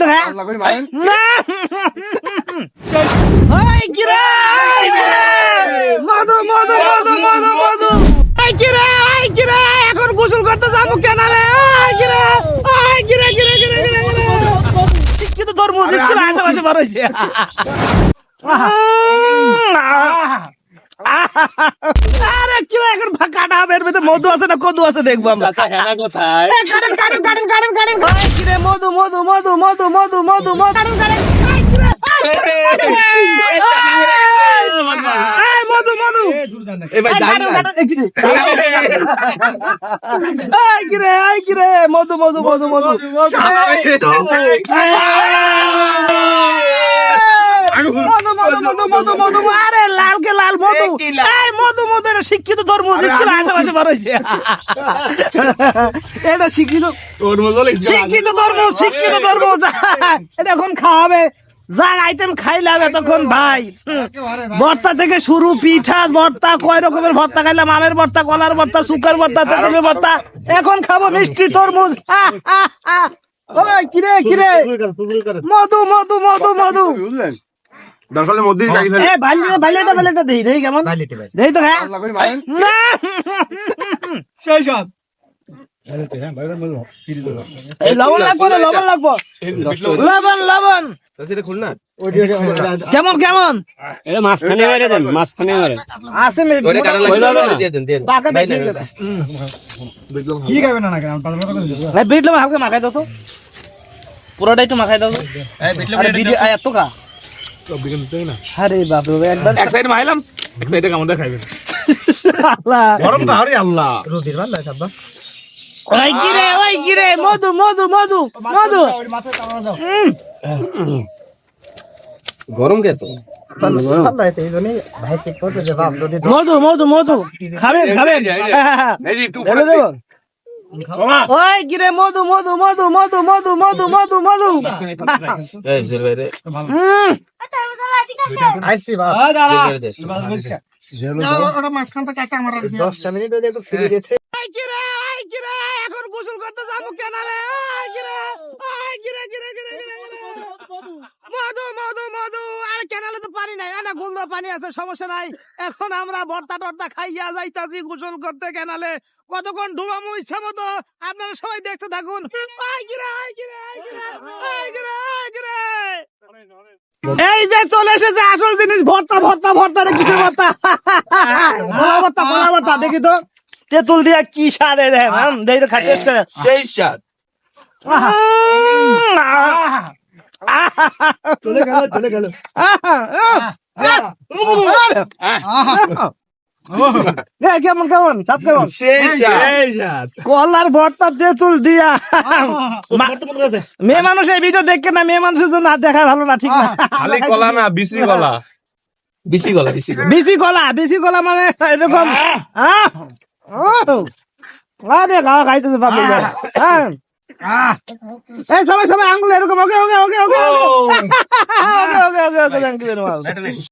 তো হ্যাঁ। না। ওই কিরে মধু মধু মধু মধু মধু। ওই কিরে ওই কিরে। এখন গোসল করতে যাব কেনালে। ওই কিরে ওই কিরে কিরে কিরে কিরে শিক্ষিত ধর্ম স্কুল আশেপাশে বার হয়েছে। মধু আছে না কদু আছে দেখব আমরা কোথায় মধু মধু মধু মধু মধু মধু মধু মধু কিরে এই কিরে মধু মধু মধু মধু মধু মধু মধু মধু মধু আরে মধু এই মধু মধু এটা শিক্ষিত ধর্ম স্কুল আশেপাশে বার হয়েছে। এটা শিক্ষিত শিক্ষিত ধর্ম শিক্ষিত ধর্ম এটা এখন খাওয়াবে। যা আইটেম খাইলাম এতক্ষণ ভাই। ভর্তা থেকে শুরু পিঠা ভর্তা কয় রকমের ভর্তা খাইলাম? আমের ভর্তা কলার ভর্তা সুকার ভর্তা তেঁতুলের ভর্তা। এখন খাব মিষ্টি তরমুজ। আহ, আহ, আহ। কিরে কিরে মধু মধু মধু মধু। কেমন? তো কেমন মাখাই দাও তো। পুরোটাই তো মাখাই দাও তো। এত কা ভিডিও আয় এত কা আরে বাপ রে একবার এক সাইডে মাইলাম এক সাইডে কামড় খাইবে আল্লাহ। গরম তো আরে আল্লাহ। ওই কিরে ওই কিরে মধু মধু মধু মধু। গরম কে তো? মধু মধু মধু। খাবেন খাবেন। হ্যাঁ, হ্যাঁ, হ্যাঁ। ওই মধু মধু মধু মধু মধু মধু মধু মধু। পানি না পানি আছে সমস্যা নাই। এখন আমরা ভর্তা টর্তা খাইয়া যাইতাছি গোসল করতে কেনালে কতক্ষণ ডুবামু ইচ্ছা মতো? আপনারা সবাই দেখতে থাকুন। এই যে চলে এসেছে আসল জিনিস ভর্তা ভর্তা ভর্তা রে কিছু ভর্তা? কলা ভর্তা কলা ভর্তা দেখি তো। তেঁতুল দিয়া কি স্বাদ এ দেখ হুম, দেখি তো খাই করে। সেই স্বাদ। চলে গেল চলে গেল। কেমন কেমন? সাত কেমন? কলার ভর্তা তেঁতুল দিয়া। মেয়ে মানুষ এই ভিডিও দেখে না মেয়ে মানুষের জন্য দেখা ভালো না ঠিক না? খালি কলা না বিসি কলা। বিসি কলা বিসি কলা। বেশি গলা বেশি গলা মানে এরকম! আরে খাওয়া খাইতেছে বাবু হ্যাঁ এই সবাই সবাই আঙ্গুল এরকম। ওকে ওকে ওকে ওকে। ওকে ওকে ওকে ওকে ওকে